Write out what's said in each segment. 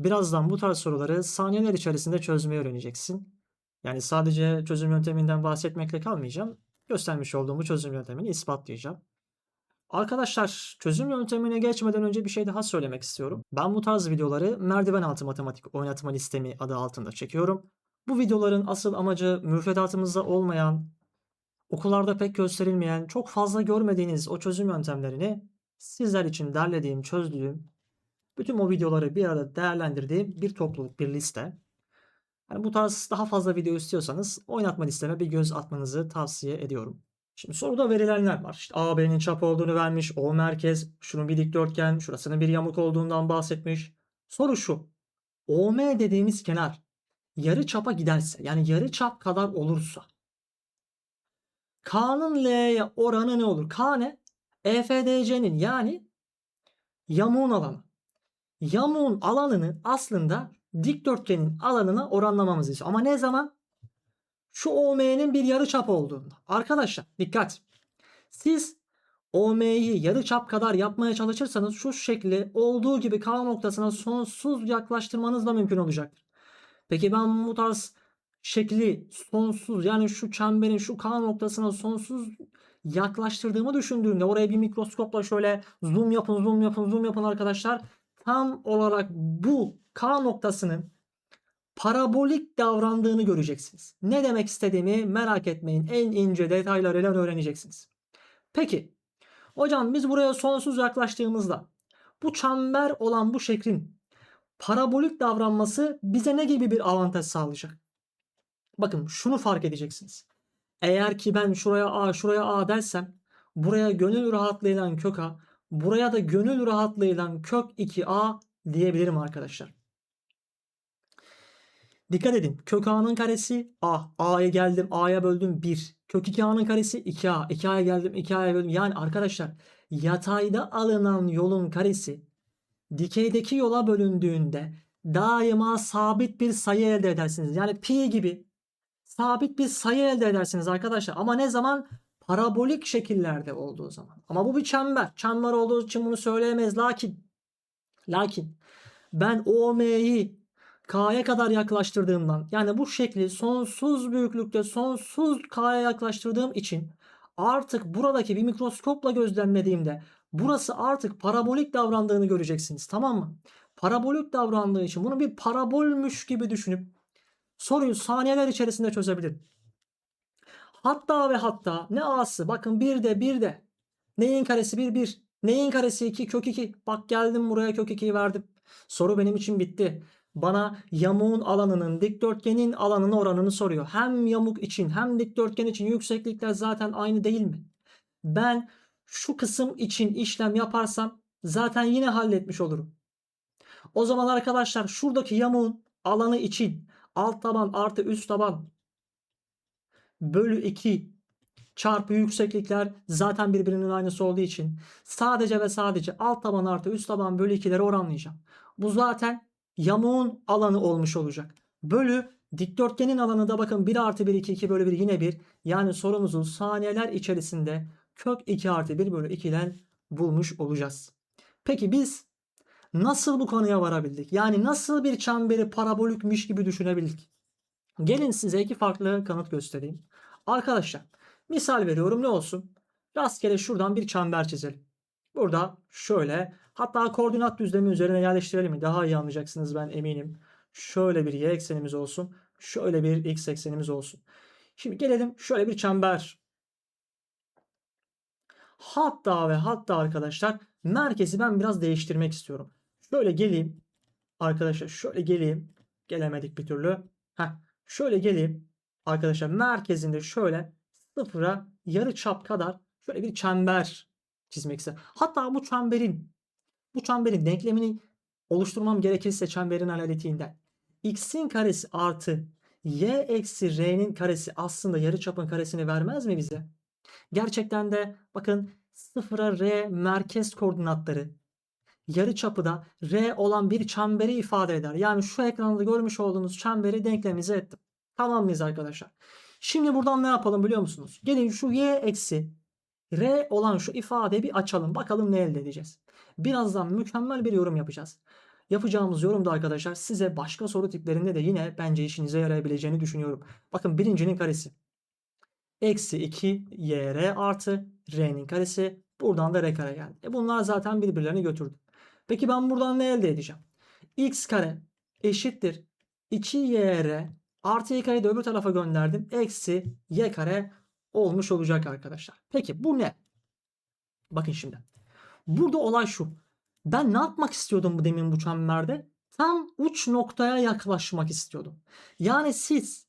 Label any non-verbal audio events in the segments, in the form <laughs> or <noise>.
Birazdan bu tarz soruları saniyeler içerisinde çözmeyi öğreneceksin. Yani sadece çözüm yönteminden bahsetmekle kalmayacağım. Göstermiş olduğum bu çözüm yöntemini ispatlayacağım. Arkadaşlar çözüm yöntemine geçmeden önce bir şey daha söylemek istiyorum. Ben bu tarz videoları merdiven altı matematik oynatma listemi adı altında çekiyorum. Bu videoların asıl amacı müfredatımızda olmayan, okullarda pek gösterilmeyen, çok fazla görmediğiniz o çözüm yöntemlerini sizler için derlediğim, çözdüğüm, bütün o videoları bir arada değerlendirdiğim bir topluluk, bir liste. Yani bu tarz daha fazla video istiyorsanız oynatma listeme bir göz atmanızı tavsiye ediyorum. Şimdi soruda verilenler var. İşte AB'nin çap olduğunu vermiş, O merkez, şunun bir dikdörtgen, şurasının bir yamuk olduğundan bahsetmiş. Soru şu. OM dediğimiz kenar yarı çapa giderse, yani yarı çap kadar olursa K'nın L'ye oranı ne olur? K ne? EFDC'nin yani yamuğun alanı. Yamuğun alanını aslında dikdörtgenin alanına oranlamamız istiyor. Ama ne zaman? Şu OM'nin bir yarıçap olduğunda. Arkadaşlar dikkat. Siz OM'yi yarıçap kadar yapmaya çalışırsanız şu şekli olduğu gibi K noktasına sonsuz yaklaştırmanız da mümkün olacaktır. Peki ben bu tarz şekli sonsuz yani şu çemberin şu K noktasına sonsuz yaklaştırdığımı düşündüğümde oraya bir mikroskopla şöyle zoom yapın zoom yapın zoom yapın arkadaşlar. Tam olarak bu K noktasının parabolik davrandığını göreceksiniz. Ne demek istediğimi merak etmeyin. En ince detaylarıyla öğreneceksiniz. Peki hocam biz buraya sonsuz yaklaştığımızda bu çember olan bu şeklin parabolik davranması bize ne gibi bir avantaj sağlayacak? Bakın şunu fark edeceksiniz. Eğer ki ben şuraya A şuraya A dersem buraya gönül rahatlığıyla kök A buraya da gönül rahatlığıyla kök 2A diyebilirim arkadaşlar. Dikkat edin. Kök A'nın karesi A. A'ya geldim. A'ya böldüm 1. Kök 2A'nın karesi 2A. 2A'ya geldim. 2A'ya böldüm. Yani arkadaşlar yatayda alınan yolun karesi dikeydeki yola bölündüğünde daima sabit bir sayı elde edersiniz. Yani pi gibi sabit bir sayı elde edersiniz arkadaşlar. Ama ne zaman? Parabolik şekillerde olduğu zaman. Ama bu bir çember. Çember olduğu için bunu söyleyemeyiz. Lakin lakin ben OM'yi K'ya kadar yaklaştırdığımdan yani bu şekli sonsuz büyüklükte sonsuz K'ya yaklaştırdığım için artık buradaki bir mikroskopla gözlemlediğimde burası artık parabolik davrandığını göreceksiniz. Tamam mı? Parabolik davrandığı için bunu bir parabolmüş gibi düşünüp soruyu saniyeler içerisinde çözebilirim. Hatta ve hatta ne a'sı bakın bir de bir de neyin karesi 1 1 neyin karesi 2 kök 2 bak geldim buraya kök 2'yi verdim. Soru benim için bitti bana yamuğun alanının dikdörtgenin alanını oranını soruyor. Hem yamuk için hem dikdörtgen için yükseklikler zaten aynı değil mi? Ben şu kısım için işlem yaparsam zaten yine halletmiş olurum. O zaman arkadaşlar şuradaki yamuğun alanı için alt taban artı üst taban bölü 2 çarpı yükseklikler zaten birbirinin aynısı olduğu için sadece ve sadece alt taban artı üst taban bölü 2'leri oranlayacağım. Bu zaten yamuğun alanı olmuş olacak. Bölü dikdörtgenin alanı da bakın 1 artı 1 2 2 bölü 1 yine 1. Yani sorumuzu saniyeler içerisinde kök 2 artı 1 bölü 2'den bulmuş olacağız. Peki biz nasıl bu konuya varabildik? Yani nasıl bir çemberi parabolikmiş gibi düşünebildik? Gelin size iki farklı kanıt göstereyim. Arkadaşlar misal veriyorum ne olsun? Rastgele şuradan bir çember çizelim. Burada şöyle hatta koordinat düzlemi üzerine yerleştirelim? Daha iyi anlayacaksınız ben eminim. Şöyle bir y eksenimiz olsun. Şöyle bir x eksenimiz olsun. Şimdi gelelim şöyle bir çember. Hatta ve hatta arkadaşlar merkezi ben biraz değiştirmek istiyorum. Şöyle geleyim. Arkadaşlar şöyle geleyim. Gelemedik bir türlü. Heh, şöyle geleyim. Arkadaşlar merkezinde şöyle sıfıra yarı çap kadar şöyle bir çember çizmek istedim. Hatta bu çemberin bu çemberin denklemini oluşturmam gerekirse çemberin analitiğinden x'in karesi artı y eksi r'nin karesi aslında yarıçapın karesini vermez mi bize? Gerçekten de bakın sıfıra r merkez koordinatları yarıçapı da r olan bir çemberi ifade eder. Yani şu ekranda görmüş olduğunuz çemberi denklemize ettim. Tamam mıyız arkadaşlar? Şimdi buradan ne yapalım biliyor musunuz? Gelin şu y eksi R olan şu ifadeyi bir açalım. Bakalım ne elde edeceğiz. Birazdan mükemmel bir yorum yapacağız. yapacağımız yorumda arkadaşlar size başka soru tiplerinde de yine bence işinize yarayabileceğini düşünüyorum. Bakın birincinin karesi. Eksi 2 yr artı r'nin karesi. Buradan da r kare geldi. E bunlar zaten birbirlerini götürdü. Peki ben buradan ne elde edeceğim? x kare eşittir 2yr artı y kareyi de öbür tarafa gönderdim. Eksi y kare olmuş olacak arkadaşlar. Peki bu ne? Bakın şimdi. Burada olay şu. Ben ne yapmak istiyordum bu demin bu çemberde? Tam uç noktaya yaklaşmak istiyordum. Yani siz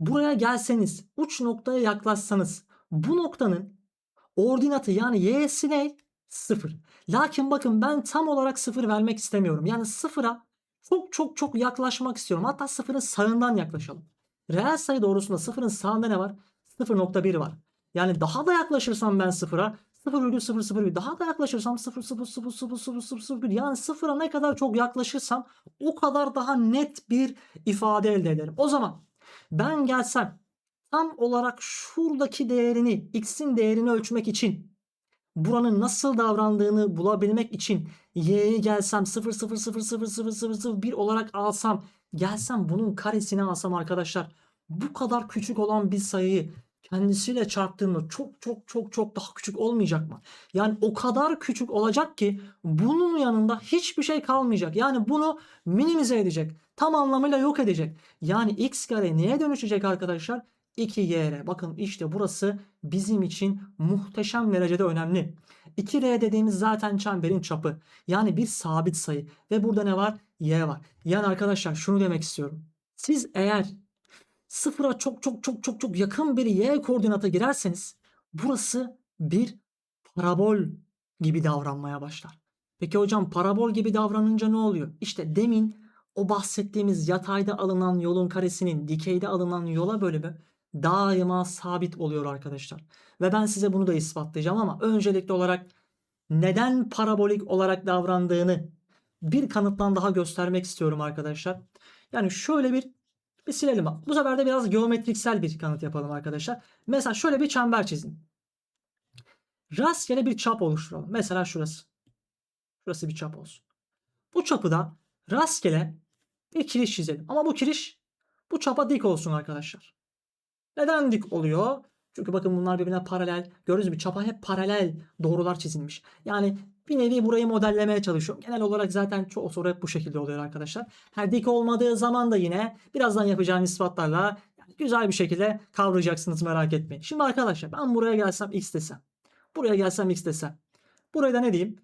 buraya gelseniz, uç noktaya yaklaşsanız bu noktanın ordinatı yani y'si ne? Sıfır. Lakin bakın ben tam olarak sıfır vermek istemiyorum. Yani sıfıra çok çok çok yaklaşmak istiyorum. Hatta sıfırın sağından yaklaşalım. Reel sayı doğrusunda sıfırın sağında ne var? 0.1 var. Yani daha da yaklaşırsam ben sıfıra 0,001 daha da yaklaşırsam 0,0000001 yani sıfıra ne kadar çok yaklaşırsam o kadar daha net bir ifade elde ederim. O zaman ben gelsem tam olarak şuradaki değerini x'in değerini ölçmek için buranın nasıl davrandığını bulabilmek için y'yi gelsem 0,0000001 olarak alsam gelsem bunun karesini alsam arkadaşlar bu kadar küçük olan bir sayıyı kendisiyle çarptığımda çok çok çok çok daha küçük olmayacak mı? Yani o kadar küçük olacak ki bunun yanında hiçbir şey kalmayacak. Yani bunu minimize edecek. Tam anlamıyla yok edecek. Yani x kare neye dönüşecek arkadaşlar? 2yr. Bakın işte burası bizim için muhteşem derecede önemli. 2r dediğimiz zaten çemberin çapı. Yani bir sabit sayı. Ve burada ne var? y var. Yani arkadaşlar şunu demek istiyorum. Siz eğer sıfıra çok çok çok çok çok yakın bir y koordinata girerseniz burası bir parabol gibi davranmaya başlar. Peki hocam parabol gibi davranınca ne oluyor? İşte demin o bahsettiğimiz yatayda alınan yolun karesinin dikeyde alınan yola bölümü daima sabit oluyor arkadaşlar. Ve ben size bunu da ispatlayacağım ama öncelikli olarak neden parabolik olarak davrandığını bir kanıttan daha göstermek istiyorum arkadaşlar. Yani şöyle bir bir silelim. Bu sefer de biraz geometriksel bir kanıt yapalım arkadaşlar. Mesela şöyle bir çember çizin. Rastgele bir çap oluşturalım. Mesela şurası. Şurası bir çap olsun. Bu çapı da rastgele bir kiriş çizelim. Ama bu kiriş bu çapa dik olsun arkadaşlar. Neden dik oluyor? Çünkü bakın bunlar birbirine paralel. Gördüğünüz gibi çapa hep paralel doğrular çizilmiş. Yani bir nevi burayı modellemeye çalışıyorum. Genel olarak zaten çoğu soru hep bu şekilde oluyor arkadaşlar. Her dik olmadığı zaman da yine birazdan yapacağım ispatlarla yani güzel bir şekilde kavrayacaksınız merak etmeyin. Şimdi arkadaşlar ben buraya gelsem x desem. Buraya gelsem x desem. Buraya da ne diyeyim?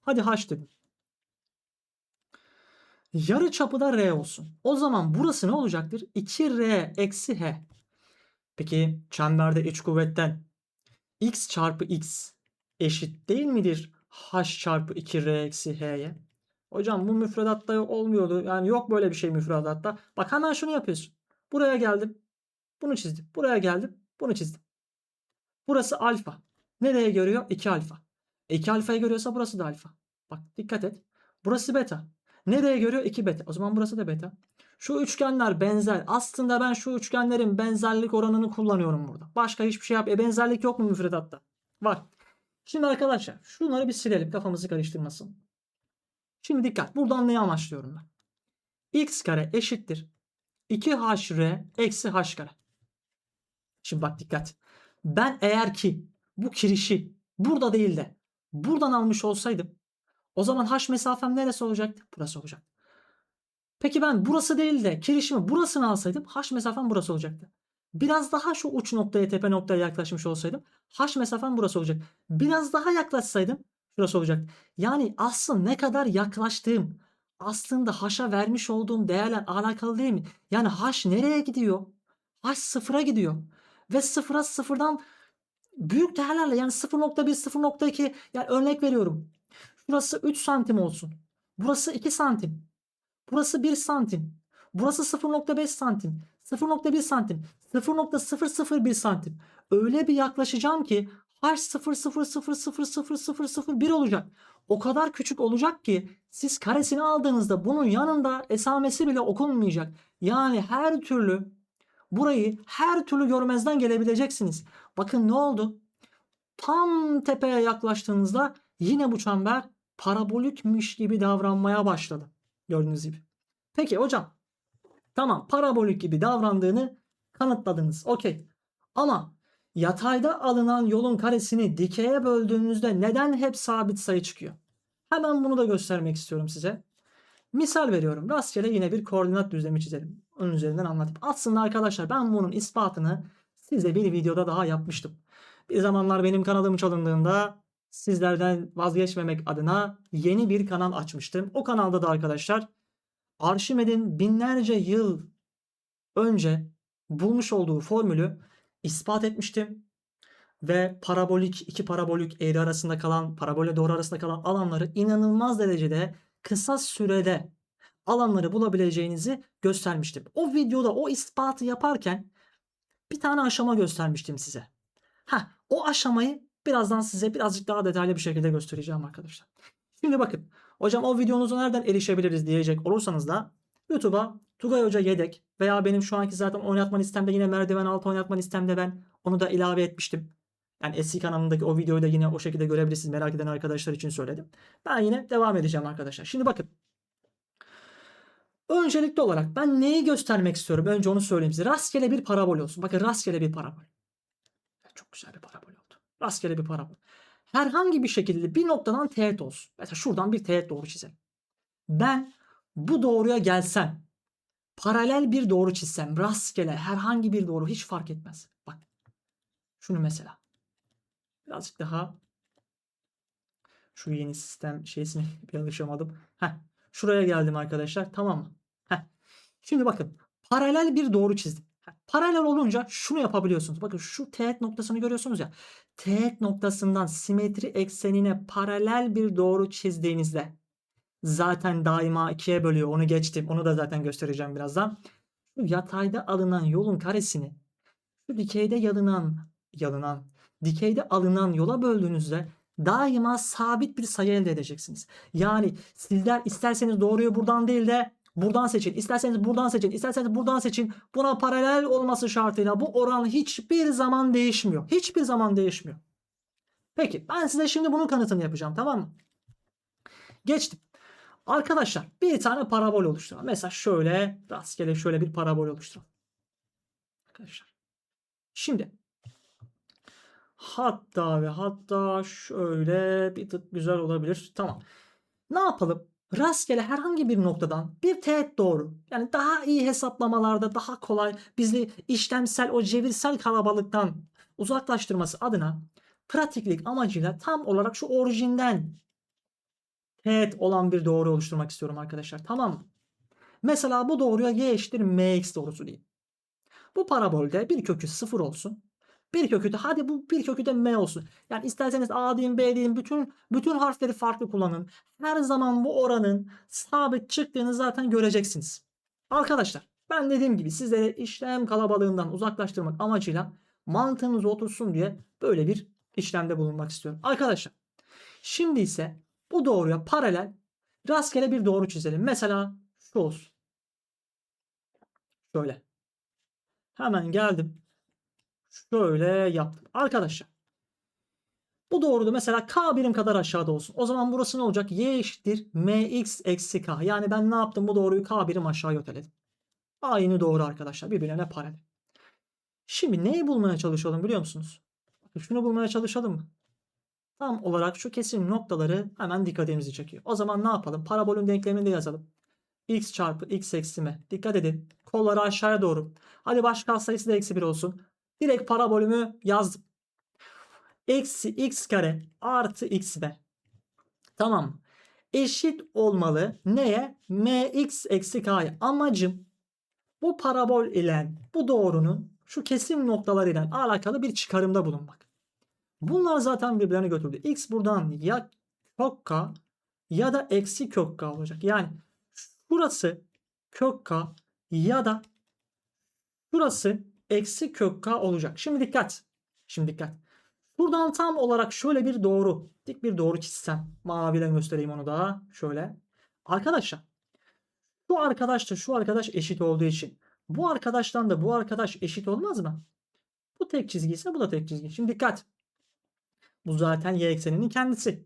Hadi h dedim. Yarı çapı da r olsun. O zaman burası ne olacaktır? 2r eksi h. Peki çemberde iç kuvvetten x çarpı x eşit değil midir h çarpı 2r eksi h'ye? Hocam bu müfredatta olmuyordu. Yani yok böyle bir şey müfredatta. Bak hemen şunu yapıyorsun. Buraya geldim. Bunu çizdim. Buraya geldim. Bunu çizdim. Burası alfa. Nereye görüyor? 2 alfa. 2 alfayı görüyorsa burası da alfa. Bak dikkat et. Burası beta. Nereye görüyor? 2 beta. O zaman burası da beta. Şu üçgenler benzer. Aslında ben şu üçgenlerin benzerlik oranını kullanıyorum burada. Başka hiçbir şey yap. E benzerlik yok mu müfredatta? Var. Şimdi arkadaşlar şunları bir silelim kafamızı karıştırmasın. Şimdi dikkat. Buradan neyi amaçlıyorum ben? x kare eşittir 2hr eksi h kare. Şimdi bak dikkat. Ben eğer ki bu kirişi burada değil de buradan almış olsaydım o zaman h mesafem neresi olacaktı? Burası olacak. Peki ben burası değil de kirişimi burasını alsaydım h mesafem burası olacaktı. Biraz daha şu uç noktaya tepe noktaya yaklaşmış olsaydım h mesafem burası olacak. Biraz daha yaklaşsaydım şurası olacak. Yani aslında ne kadar yaklaştığım aslında h'a vermiş olduğum değerler alakalı değil mi? Yani h nereye gidiyor? h sıfıra gidiyor. Ve sıfıra sıfırdan büyük değerlerle yani 0.1 0.2 yani örnek veriyorum. Şurası 3 santim olsun. Burası 2 santim. Burası 1 santim. Burası 0.5 santim. 0.1 santim. 0.001 santim. Öyle bir yaklaşacağım ki h 0.0000001 olacak. O kadar küçük olacak ki siz karesini aldığınızda bunun yanında esamesi bile okunmayacak. Yani her türlü burayı her türlü görmezden gelebileceksiniz. Bakın ne oldu? Tam tepeye yaklaştığınızda yine bu çember parabolikmiş gibi davranmaya başladı. Gördüğünüz gibi. Peki hocam. Tamam parabolik gibi davrandığını kanıtladınız. Okey. Ama yatayda alınan yolun karesini dikeye böldüğünüzde neden hep sabit sayı çıkıyor? Hemen bunu da göstermek istiyorum size. Misal veriyorum. Rastgele yine bir koordinat düzlemi çizelim. Onun üzerinden anlatıp. Aslında arkadaşlar ben bunun ispatını size bir videoda daha yapmıştım. Bir zamanlar benim kanalım çalındığında sizlerden vazgeçmemek adına yeni bir kanal açmıştım. O kanalda da arkadaşlar Arşimed'in binlerce yıl önce bulmuş olduğu formülü ispat etmiştim. Ve parabolik, iki parabolik eğri arasında kalan, parabole doğru arasında kalan alanları inanılmaz derecede kısa sürede alanları bulabileceğinizi göstermiştim. O videoda o ispatı yaparken bir tane aşama göstermiştim size. Ha, o aşamayı birazdan size birazcık daha detaylı bir şekilde göstereceğim arkadaşlar. Şimdi bakın. Hocam o videonuzu nereden erişebiliriz diyecek olursanız da YouTube'a Tugay Hoca Yedek veya benim şu anki zaten oynatma listemde yine merdiven altı oynatma listemde ben onu da ilave etmiştim. Yani eski kanalımdaki o videoyu da yine o şekilde görebilirsiniz. Merak eden arkadaşlar için söyledim. Ben yine devam edeceğim arkadaşlar. Şimdi bakın. Öncelikli olarak ben neyi göstermek istiyorum? Önce onu söyleyeyim size. Rastgele bir parabol olsun. Bakın rastgele bir parabol. Çok güzel bir parabol. Rastgele bir parabol. Herhangi bir şekilde bir noktadan teğet olsun. Mesela şuradan bir teğet doğru çizelim. Ben bu doğruya gelsem, paralel bir doğru çizsem, rastgele herhangi bir doğru hiç fark etmez. Bak. Şunu mesela. Birazcık daha şu yeni sistem şeysine <laughs> bir alışamadım. Heh. Şuraya geldim arkadaşlar. Tamam mı? Heh. Şimdi bakın. Paralel bir doğru çizdim. Paralel olunca şunu yapabiliyorsunuz. Bakın şu teğet noktasını görüyorsunuz ya. Teğet noktasından simetri eksenine paralel bir doğru çizdiğinizde zaten daima ikiye bölüyor. Onu geçtim. Onu da zaten göstereceğim birazdan. Şu yatayda alınan yolun karesini şu dikeyde yalınan yalınan dikeyde alınan yola böldüğünüzde daima sabit bir sayı elde edeceksiniz. Yani sizler isterseniz doğruyu buradan değil de buradan seçin. İsterseniz buradan seçin. isterseniz buradan seçin. Buna paralel olması şartıyla bu oran hiçbir zaman değişmiyor. Hiçbir zaman değişmiyor. Peki ben size şimdi bunun kanıtını yapacağım tamam mı? Geçtim. Arkadaşlar bir tane parabol oluşturalım. Mesela şöyle rastgele şöyle bir parabol oluşturalım. Arkadaşlar. Şimdi hatta ve hatta şöyle bir tık güzel olabilir. Tamam. Ne yapalım? Rastgele herhangi bir noktadan bir teğet doğru. Yani daha iyi hesaplamalarda daha kolay bizi işlemsel o cevirsel kalabalıktan uzaklaştırması adına pratiklik amacıyla tam olarak şu orijinden teğet olan bir doğru oluşturmak istiyorum arkadaşlar. Tamam mı? Mesela bu doğruya y eşittir mx doğrusu diyeyim. Bu parabolde bir kökü sıfır olsun. Bir kökü de hadi bu bir kökü de m olsun. Yani isterseniz a diyeyim b diyeyim bütün bütün harfleri farklı kullanın. Her zaman bu oranın sabit çıktığını zaten göreceksiniz. Arkadaşlar ben dediğim gibi sizlere işlem kalabalığından uzaklaştırmak amacıyla mantığınız otursun diye böyle bir işlemde bulunmak istiyorum. Arkadaşlar şimdi ise bu doğruya paralel rastgele bir doğru çizelim. Mesela şu olsun. Şöyle. Hemen geldim. Şöyle yaptım. Arkadaşlar. Bu doğruda mesela k birim kadar aşağıda olsun. O zaman burası ne olacak? y eşittir mx eksi k. Yani ben ne yaptım? Bu doğruyu k birim aşağı öteledim. Aynı doğru arkadaşlar. Birbirine paralel. Şimdi neyi bulmaya çalışalım biliyor musunuz? Şunu bulmaya çalışalım mı? Tam olarak şu kesim noktaları hemen dikkatimizi çekiyor. O zaman ne yapalım? Parabolün denklemini de yazalım. x çarpı x eksi m. Dikkat edin. Kolları aşağıya doğru. Hadi baş sayısı da eksi 1 olsun. Direkt parabolümü yazdım. Eksi x kare artı x b. Tamam. Eşit olmalı. Neye? mx eksi k'ya. Amacım bu parabol ile bu doğrunun şu kesim noktalarıyla alakalı bir çıkarımda bulunmak. Bunlar zaten birbirlerine götürdü. X buradan ya kök k ya da eksi kök k olacak. Yani burası kök k ya da burası eksi kök k olacak. Şimdi dikkat. Şimdi dikkat. Buradan tam olarak şöyle bir doğru, dik bir doğru çizsem. Maviyle göstereyim onu daha. Şöyle. Arkadaşlar. Şu arkadaşla şu arkadaş eşit olduğu için bu arkadaştan da bu arkadaş eşit olmaz mı? Bu tek çizgi ise bu da tek çizgi. Şimdi dikkat. Bu zaten y ekseninin kendisi.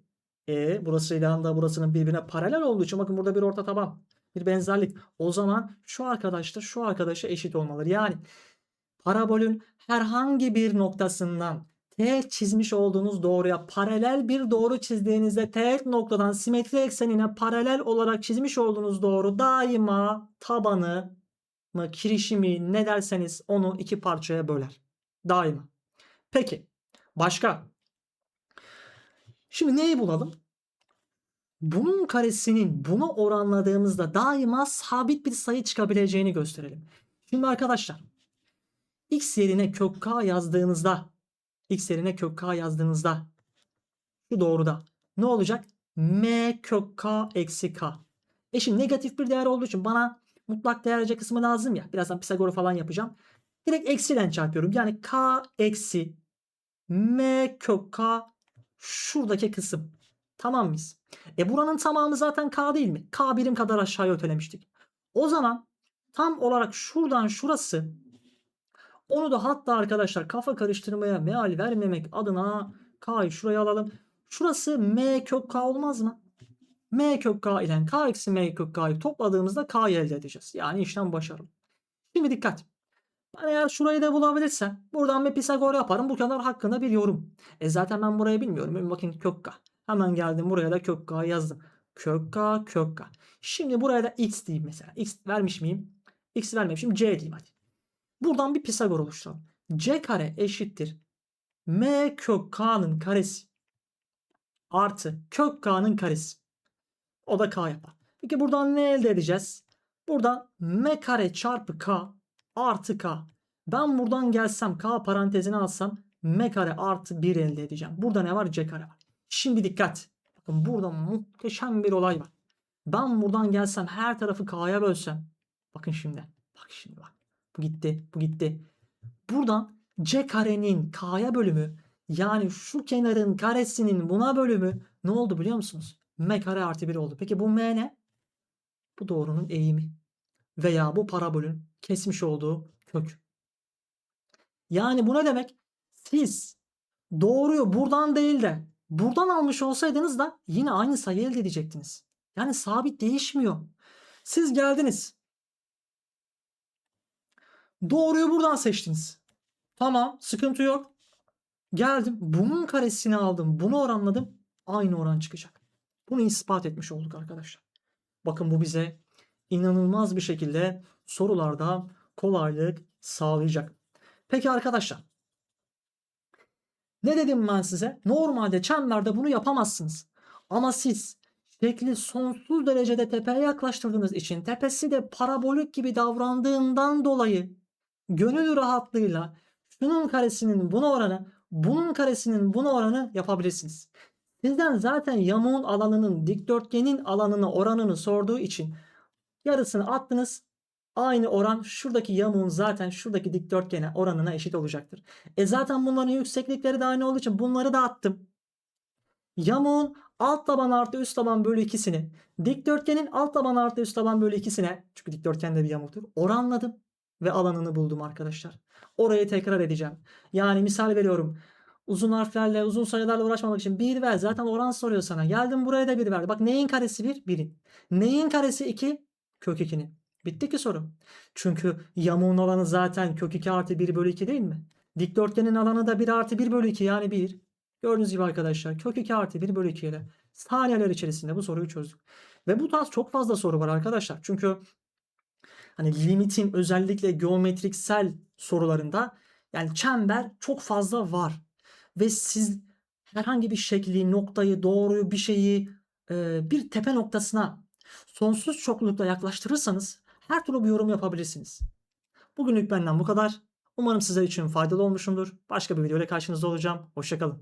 E burasıyla da burasının birbirine paralel olduğu için bakın burada bir orta taban. Bir benzerlik. O zaman şu arkadaş da şu arkadaşa eşit olmalıdır. Yani parabolün herhangi bir noktasından teğet çizmiş olduğunuz doğruya paralel bir doğru çizdiğinizde teğet noktadan simetri eksenine paralel olarak çizmiş olduğunuz doğru daima tabanı mı kirişimi ne derseniz onu iki parçaya böler. Daima. Peki başka? Şimdi neyi bulalım? Bunun karesinin buna oranladığımızda daima sabit bir sayı çıkabileceğini gösterelim. Şimdi arkadaşlar x yerine kök k yazdığınızda x yerine kök k yazdığınızda şu doğruda ne olacak? m kök k eksi k. E şimdi negatif bir değer olduğu için bana mutlak değerce kısmı lazım ya. Birazdan Pisagor'u falan yapacağım. Direkt eksiyle çarpıyorum. Yani k eksi m kök k şuradaki kısım. Tamam mıyız? E buranın tamamı zaten k değil mi? k birim kadar aşağıya ötelemiştik. O zaman tam olarak şuradan şurası onu da hatta arkadaşlar kafa karıştırmaya meal vermemek adına k'yı şuraya alalım. Şurası m kök k olmaz mı? m kök k ile k eksi m kök k'yı topladığımızda k'yı elde edeceğiz. Yani işlem başarılı. Şimdi dikkat. Ben eğer şurayı da bulabilirsem buradan bir Pisagor yaparım. Bu kadar hakkında bir yorum. E zaten ben burayı bilmiyorum. Bakın kök k. Hemen geldim buraya da kök k yazdım. Kök k kök k. Şimdi buraya da x diyeyim mesela. x vermiş miyim? x vermemişim. c diyeyim hadi. Buradan bir Pisagor oluşturalım. c kare eşittir. m kök k'nın karesi artı kök k'nın karesi. O da k yapar. Peki buradan ne elde edeceğiz? Buradan m kare çarpı k artı k. Ben buradan gelsem k parantezine alsam m kare artı 1 elde edeceğim. Burada ne var? c kare var. Şimdi dikkat. Bakın burada muhteşem bir olay var. Ben buradan gelsem her tarafı k'ya bölsem. Bakın şimdi. Bak şimdi bak. Bu gitti. Bu gitti. Buradan c karenin k'ya bölümü yani şu kenarın karesinin buna bölümü ne oldu biliyor musunuz? m kare artı 1 oldu. Peki bu m ne? Bu doğrunun eğimi. Veya bu parabolün kesmiş olduğu kök. Yani bu ne demek? Siz doğruyu buradan değil de buradan almış olsaydınız da yine aynı sayı elde edecektiniz. Yani sabit değişmiyor. Siz geldiniz. Doğruyu buradan seçtiniz. Tamam sıkıntı yok. Geldim bunun karesini aldım bunu oranladım. Aynı oran çıkacak. Bunu ispat etmiş olduk arkadaşlar. Bakın bu bize inanılmaz bir şekilde sorularda kolaylık sağlayacak. Peki arkadaşlar. Ne dedim ben size? Normalde çemberde bunu yapamazsınız. Ama siz şekli sonsuz derecede tepeye yaklaştırdığınız için tepesi de parabolik gibi davrandığından dolayı gönül rahatlığıyla şunun karesinin buna oranı, bunun karesinin buna oranı yapabilirsiniz. Sizden zaten yamuğun alanının dikdörtgenin alanını oranını sorduğu için yarısını attınız. Aynı oran şuradaki yamuğun zaten şuradaki dikdörtgene oranına eşit olacaktır. E zaten bunların yükseklikleri de aynı olduğu için bunları da attım. Yamuğun alt taban artı üst taban bölü ikisini dikdörtgenin alt taban artı üst taban bölü ikisine çünkü dikdörtgen de bir yamuktur oranladım ve alanını buldum arkadaşlar. Orayı tekrar edeceğim. Yani misal veriyorum. Uzun harflerle, uzun sayılarla uğraşmamak için bir ver. Zaten oran soruyor sana. Geldim buraya da bir verdi. Bak neyin karesi bir? Birin. Neyin karesi iki? Kök 2'nin. Bitti ki soru. Çünkü yamuğun alanı zaten kök 2 artı 1 bölü 2 değil mi? Dikdörtgenin alanı da 1 artı 1 bölü 2 yani 1. Gördüğünüz gibi arkadaşlar kök 2 artı 1 bölü 2 ile saniyeler içerisinde bu soruyu çözdük. Ve bu tarz çok fazla soru var arkadaşlar. Çünkü hani limitin özellikle geometriksel sorularında yani çember çok fazla var. Ve siz herhangi bir şekli, noktayı, doğruyu, bir şeyi e, bir tepe noktasına sonsuz çoklukla yaklaştırırsanız her türlü bir yorum yapabilirsiniz. Bugünlük benden bu kadar. Umarım sizler için faydalı olmuşumdur. Başka bir videoyla karşınızda olacağım. Hoşçakalın.